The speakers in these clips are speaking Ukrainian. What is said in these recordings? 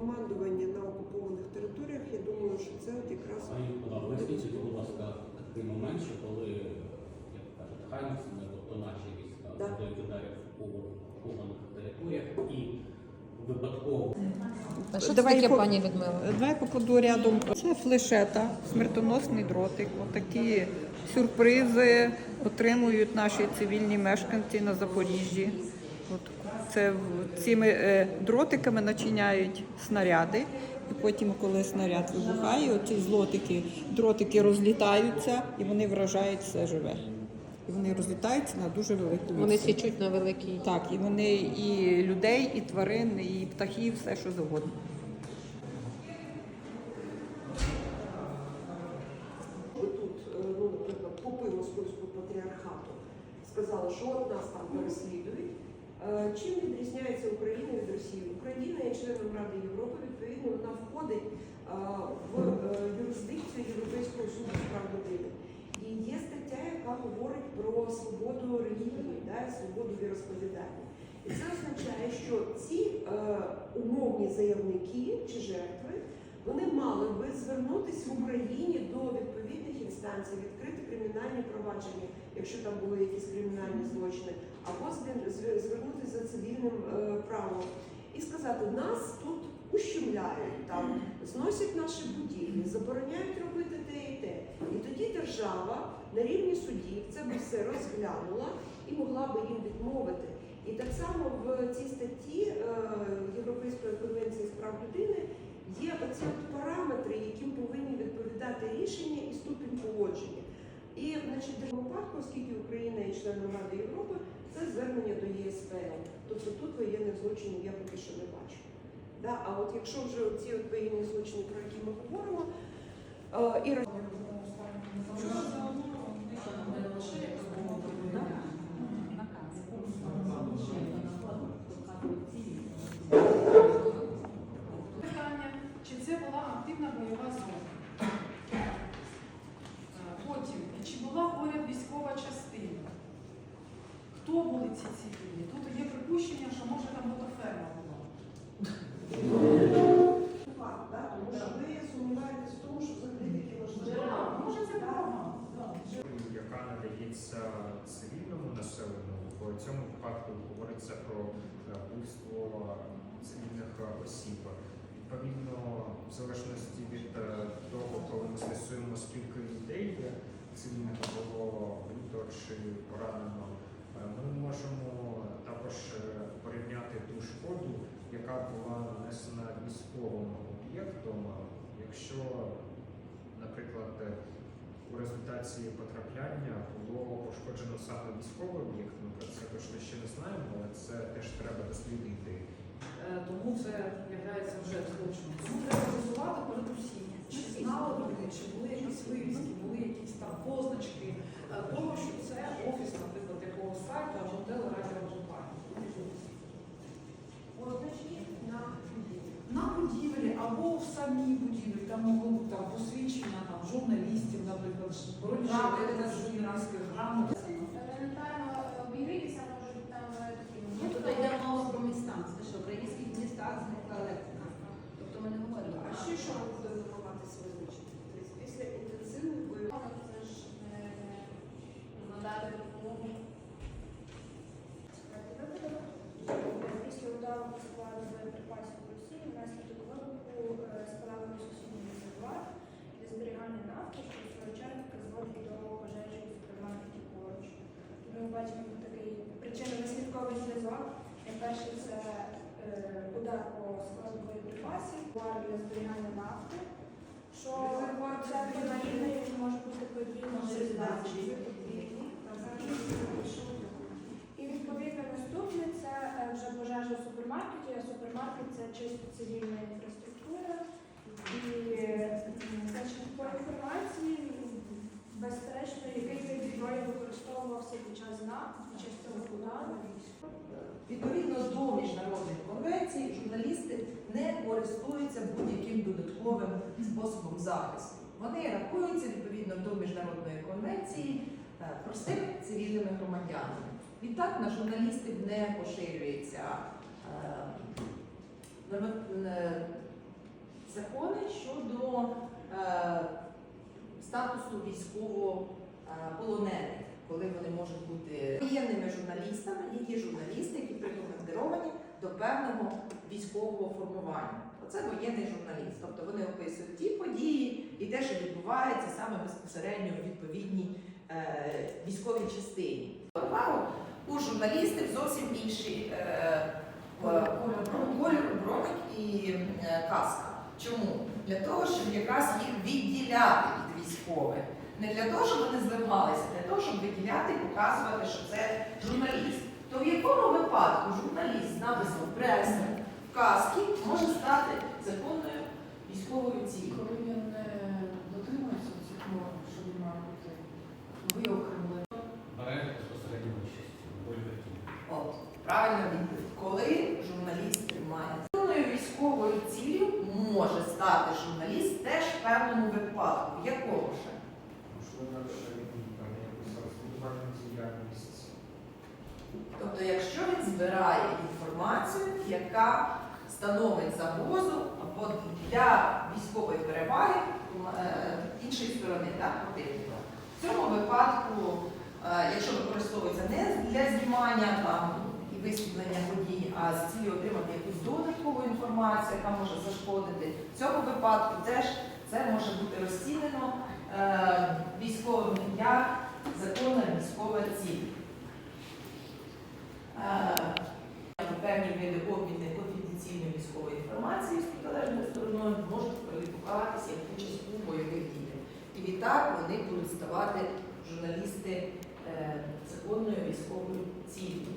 командування на окупованих територіях, я думаю, що це от якраз поясніть, будь ласка, такий момент, що коли, як кажуть, хаймерсами, тобто наші війська ударів окупованих територіях і випадково А що Давай це таке, по- пані Людмила? Давай покладу рядом. Це флешета, смертоносний дротик. Отакі сюрпризи отримують наші цивільні мешканці на Запоріжжі. От це цими е, дротиками начиняють снаряди. І потім, коли снаряд вибухає, оці злотики, дротики розлітаються і вони вражають все живе. І вони розлітаються на дуже велику Вони січуть на великій. Так, і вони і людей, і тварин, і птахів, все що завгодно. Тут, ну, наприклад, попи Московського патріархату сказали, що от нас там переслідують. Е, Чим відрізняється Україна від Росії? Україна є членом Ради Європи, відповідно, вона входить е, в е, юрисдикцію Європейського суду з прав людини. І є стаття, яка говорить про свободу релігії, да, свободу віросповідання. І це означає, що ці умовні заявники чи жертви вони мали би звернутися в Україні до відповідних інстанцій, відкрити кримінальні провадження, якщо там були якісь кримінальні злочини, або звер- звер- звернутися за цивільним е, правом і сказати, нас тут ущемляють, там зносять наші будівлі, забороняють робити те і те. І тоді держава на рівні судів це би все розглянула і могла би їм відмовити. І так само в цій статті е, Європейської конвенції з прав людини є оці от параметри, яким повинні відповідати рішення і ступінь погодження. Значить, в оскільки Україна є членом Ради Європи, це звернення до ЄСПЛ. Тобто тут воєнних злочинів я поки що не бачу. Да? А от якщо вже ці от воєнні злочини, про які ми говоримо, е, і Питання, чи це була активна бойова зона? Е, Потім, чи була поряд військова частина? Ці цивільні? Тут є припущення, що може там була ферма була. факт, да? тому що ви сумніваєтесь в тому, що взагалі можливо. Може це програма? яка надається цивільному населенню. В цьому випадку говориться про е, вбивство цивільних е, осіб. Відповідно, в залежності від е, того, коли ми з'ясуємо, скільки людей цивільних було вбито чи поранено, е, ми можемо також е, порівняти ту шкоду, яка була нанесена військовим об'єктом, якщо, наприклад, е, у результаті потрапляння було пошкоджено саме військовий об'єкт. Ми про це точно ще не знаємо, але це теж треба дослідити. Е, Тому це є вже злочином. Тому треба з'ясувати передусім, чи знали люди, чи були якісь вивіски, були якісь там позначки е, того, що це офіс, наприклад, якогось сайту або готелу радіокомпанії. На будівлі або в самій будівлі, там могло бути там посвідчення там, журналістів, наприклад, бронежилети, журналістських грамот. Елементарно обігрітися можуть там е, такі. Ні, тут йде мова про міста. Це що, в українських містах зникла електрика. Тобто ми не говоримо. А ще що ми будемо намагатися визначити? Тобто після інтенсивних бойових Це ж е, надати допомогу. Після удару по складу боєприпасів в Росії внаслідок вибуху е, спалахнув сусідній резервуар для зберігання нафти, що в свою чергу призводить до пожежі у супермаркеті поруч. Тут Ми бачимо тут такий зв'язок. Найперше це е, удар по складу боєприпасів, удар для зберігання нафти, що це подвійне, він може бути подвійно здачі. І відповідно наступне це е, вже пожежа в супермаркеті, а супермаркет це чисто цивільна інфраструктура. І е, значить, по інформації, Відповідно до міжнародних конвенцій, журналісти не користуються будь-яким додатковим способом захисту. Вони рахуються відповідно до міжнародної конвенції е, простими цивільними громадянами. Відтак на журналістів не поширюється е, е, закони щодо статусу військовополонених, коли вони можуть бути воєнними журналістами, які журналісти, які прикомандировані до певного військового формування. Оце воєнний журналіст. Тобто вони описують ті події і те, що відбувається саме безпосередньо в відповідній е, військовій частині. У журналістів зовсім інші е, е, броник і е, каска. Чому? Для того, щоб якраз їх відділяти від військових. Не для того, щоб вони зливалися, а для того, щоб виділяти і показувати, що це журналіст. То в якому випадку журналіст з написом преса в каски може стати законною військовою цілею? Коли він не дотримується цих норм, що він має бути виокремлений. Бере безпосередньо участь. От, правильна відповідь. Коли журналіст тримає законною військовою ціллю, може стати журналіст теж в певному випадку. В якому ще? Тобто, якщо він збирає інформацію, яка становить загрозу або для військової переваги е, іншої сторони, так, противника. В цьому випадку, е, якщо використовується не для знімання там, і висвітлення подій, а з цілею отримати якусь додаткову інформацію, яка може зашкодити, в цьому випадку теж це може бути розцінено військовим як законна військова ціль. Е, Певні види обміни конфіденційної військової інформації з протилежною стороною можуть кваліфікуватися як участь у бойових діях. І відтак вони будуть ставати журналісти е, законною військовою ціллю.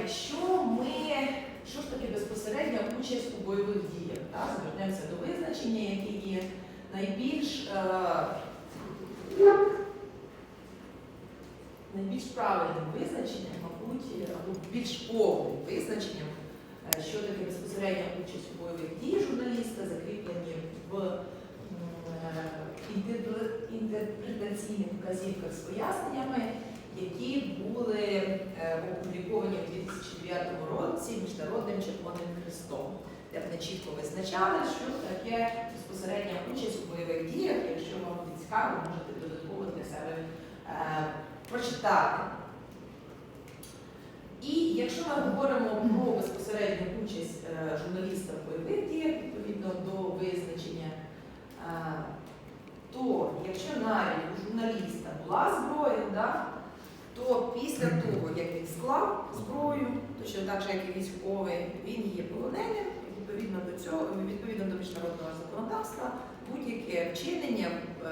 Якщо ми, що ж таке безпосередня участь у бойових діях, так, звернемося до визначення, яке є найбільш е, найбільш правильним визначенням, мабуть, або більш повним визначенням, е, що таке безпосередня участь у бойових діях журналіста, закріплені в е, інтерпре- інтерпретаційних вказівках з поясненнями, які були е, опубліковані у 2009 році Міжнародним Червоним Хрестом, де вони чітко визначали, що таке безпосередня участь у бойових діях. Якщо вам цікаво, можете додатково для себе е, прочитати. І якщо ми говоримо про безпосередню участь е, журналіста в бойових діях, відповідно до визначення, е, то якщо навіть у журналіста була зброя, да, то після того, як він склав зброю, точно так же, як і військовий, він є полоненим, відповідно до цього, відповідно до міжнародного законодавства, будь-яке вчинення е,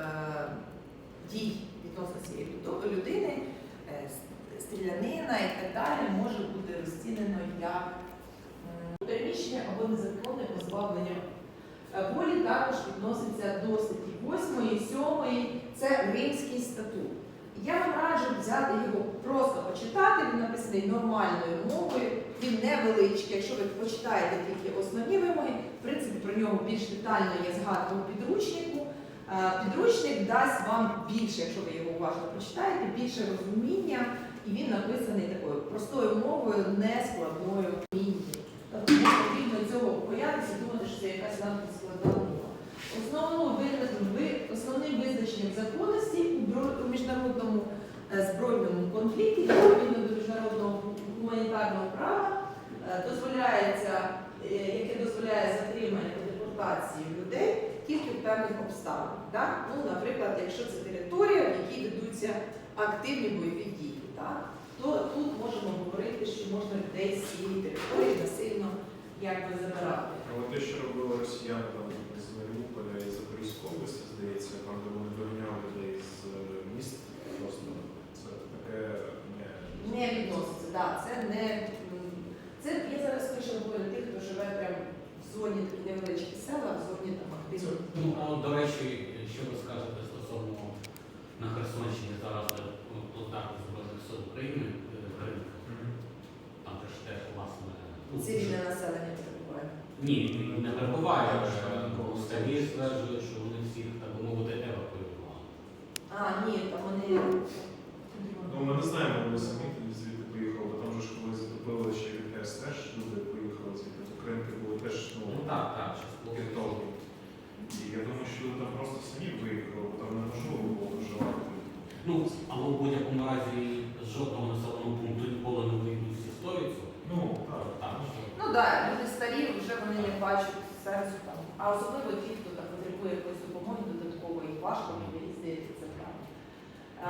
дій відносно цієї людини, е, стрілянина і так далі, може бути розцінено як переміщення або незаконне позбавлення. Е, волі, також відноситься до статті 8, 7, це Римський статут. Я вам раджу взяти його просто почитати, він написаний нормальною мовою, він невеличкий. Якщо ви почитаєте тільки основні вимоги, в принципі, про нього більш детально є згадка у підручнику. Е, Підручник дасть вам більше, якщо ви його уважно прочитаєте, більше розуміння, і він написаний такою простою мовою, не складною міні. Тобто не потрібно цього боятися, думати, що це якась надто складна мова. Основну визна- ви- основним визначенням законності у бро- у міжнародному е, збройному конфлікті, відповідно до міжнародного гуманітарного права, е, дозволяється, е, яке дозволяє затримання та депортацію людей тільки в певних обставинах. Так? Ну, наприклад, якщо це територія, в якій ведуться активні бойові дії, так? то тут можемо говорити, що можна людей з цієї території насильно якби забирати. Але те, що робили росіяни там з Маріуполя і Запорізької області, здається, там де вони доганяли людей з е, міст, просто це таке не Не відноситься, так. Це не м, це я зараз скоріше говорю тих, хто живе прямо в зоні такі невеличкі села, в зоні там активно. Ну, а от, до речі, що ви скажете стосовно на Херсонщині зараз ну, плацдарм Збройних сил України, е, Крим, там же ж теж, власне, ну, Цивільне населення перебуває. Ні, не перебуває. Самі стверджують, що вони всіх, так би мовити, евакуювали. А, ні, там вони. Ну, ми не знаємо, вони самі тоді звідти поїхали, бо там же ж коли затопили ще від ГЕС теж люди поїхали звідти. Українки були теж теж ну, Ну так, так, частково. підтолкнув. І я думаю, що люди там просто самі виїхали, бо там неможливо було виживати. Ну, але в будь-якому разі з жодного населеного пункту ніколи не вийдуть всі 100%. Ну, так. Так, що Ну так, люди старі, вже вони не сенсу там. А особливо ті, хто там потребує якоїсь допомоги додаткової, важко мені здається, це правда.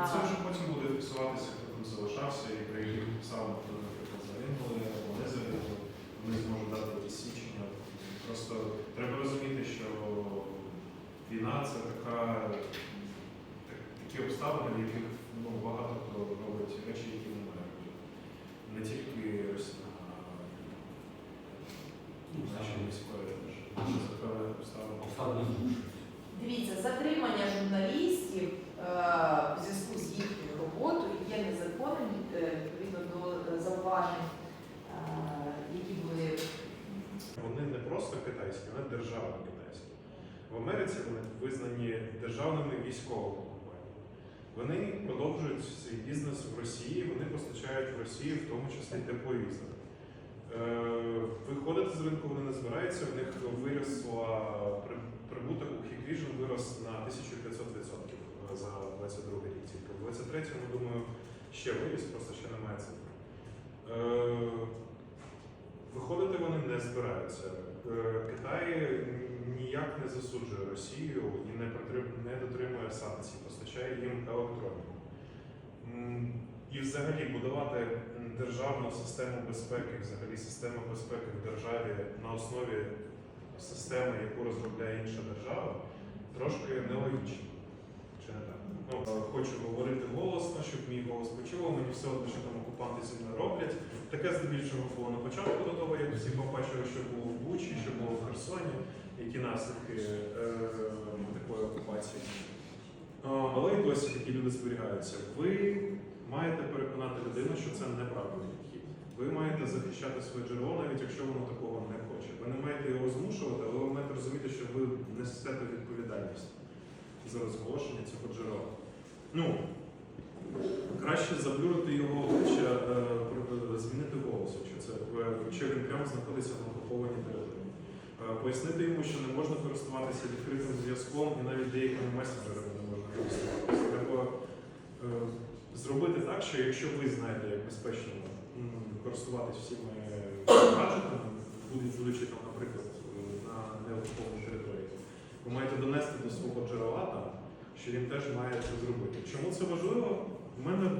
Це вже потім буде фіксуватися, хто там залишався, і при яких обставинах, хто, наприклад, загинули, або не загинули, вони зможуть дати якісь свідчення. Просто треба розуміти, що війна це така, так- такі обставини, в яких ну, багато хто робить речі, які не робити. Не тільки Росія, а ну, наші військові Дивіться, затримання журналістів е, в зв'язку з їхньою роботою є незаконним е, відповідно до зауважень, е, які були Вони не просто китайські, вони державні китайські. В Америці вони визнані державними військовими компаніями. Вони продовжують свій бізнес в Росії, вони постачають в Росію, в тому числі тепловізор. Е, з ринку вони не збираються, в них виросла прибуток у Hikvision вирос на 1500% за 22 рік. Тільки в 23-му, думаю, ще виріс, просто ще немає цифр. Е, Виходити вони не збираються. Е, Китай ніяк не засуджує Росію і не дотримує санкцій, постачає їм електроніку. І взагалі будувати державну систему безпеки, взагалі систему безпеки в державі на основі системи, яку розробляє інша держава, трошки нелогічно. Чи не так? Ну, хочу говорити голосно, щоб мій голос почуло. Мені все одно, що там окупанти зі мною роблять. Таке здебільшого було на початку до того, як всі побачили, що було в Бучі, що було в Херсоні, які наслідки е, такої окупації. Е, але й досі такі люди зберігаються. Ви маєте переконати людину, що це неправильний хід. Ви маєте захищати своє джерело, навіть якщо воно такого не хоче. Ви не маєте його змушувати, але ви маєте розуміти, що ви несете відповідальність за розголошення цього джерела. Ну, краще заблюрити його обличчя, е, змінити голос, якщо це е, якщо він прямо знаходиться на окупованій території. Е, Пояснити йому, що не можна користуватися відкритим зв'язком і навіть деякими месенджерами не можна користуватися. Треба е, зробити так, що якщо ви знаєте, як безпечно м, користуватись всіми гаджетами, будуть- будучи там, наприклад, на неокупованій території, ви маєте донести до свого джерела що він теж має це зробити. Чому це важливо? У мене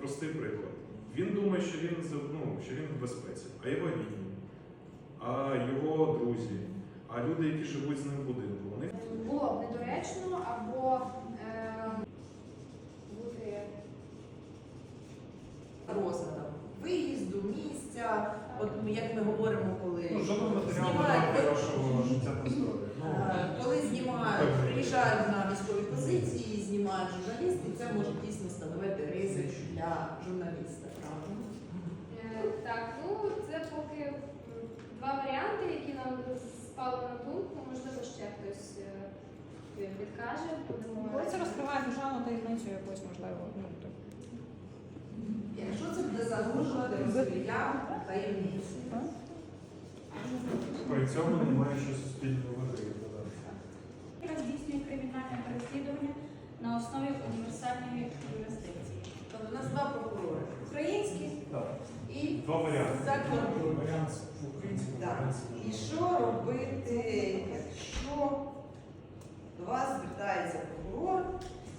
простий приклад. Він думає, що він ну, що він в безпеці, а його рідні, а його друзі, а люди, які живуть з ним в будинку, вони Було б недоречно або е, бути розладом виїзду, місця. От як ми говоримо, коли ну, знімають, для життя та здоров'я. Ну, е, коли знімають, приїжджають на військові позиції, знімають журналістів, це може дійсно становити ризик для журналіста. Правда? Е, Так, ну це поки два варіанти, які нам спали на думку. Можливо, ще хтось е, підкаже. Будемо це розкриває державну таємницю якусь, можливо. Якщо це буде загрожувати розкриттям таємниці. при цьому немає що суспільного виграє. здійснює кримінальне переслідування на основі універсальної юрисдикції. Тобто у нас два прокурори. Український Так. і Два варіанти. Варіант український, Так. варіант І що робити, якщо до вас звертається прокурор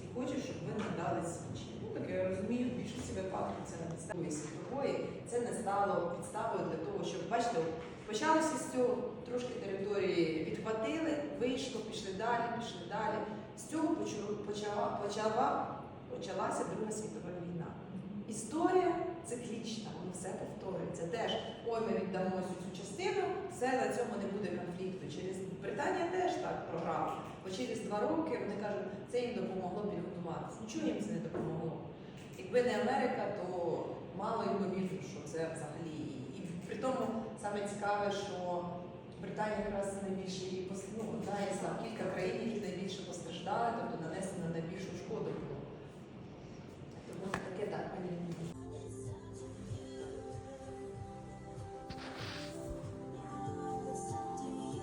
і хоче, щоб ви надали свідчення? Так я розумію, в більшості випадків це підставі світової, це не стало підставою для того, щоб, бачите, почалося з цього, трошки території відхватили, вийшло, пішли далі, пішли далі. З цього почала, почала, почалася Друга світова війна. Історія циклічна, воно все повторюється. Теж ой, ми віддамо цю частину, все на цьому не буде конфлікту. Через Британія теж так програла два роки, вони кажуть, це їм допомогло підготуватися. Нічого їм це не допомогло. Якби не Америка, то мало ймовірно, що це взагалі. І при тому саме цікаве, що Британія якраз найбільше її ну, одна із кілька країн, які найбільше постраждали, тобто нанесена найбільшу шкоду. Тому таке так.